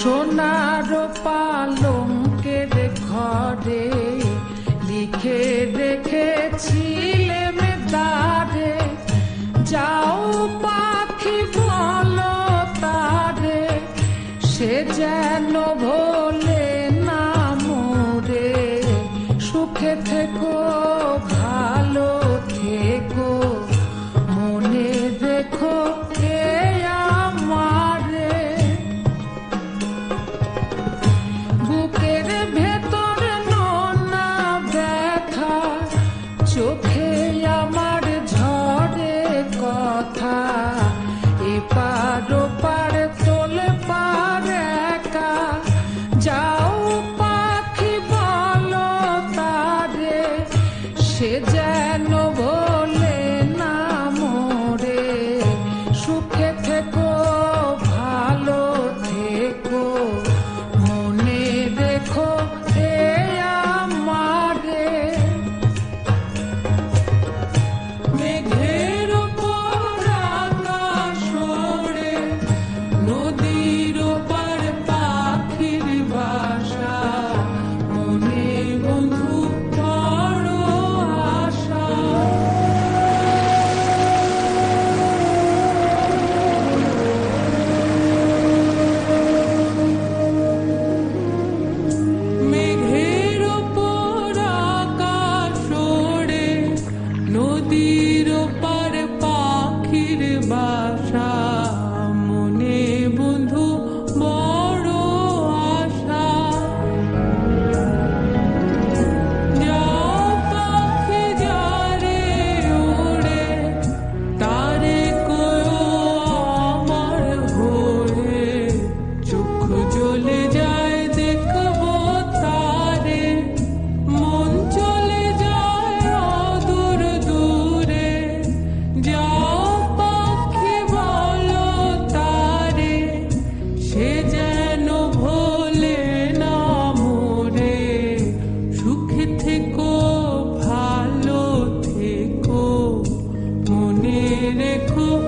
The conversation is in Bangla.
সোনার পালঙ্কের ঘরে লিখে রেখেছিলেম দারে যাও পাখি চোখে আমার ঝড়ে কথা। এপার ওপার তোলে পার একা। যাও পাখি বলো তারে, সে যা dejó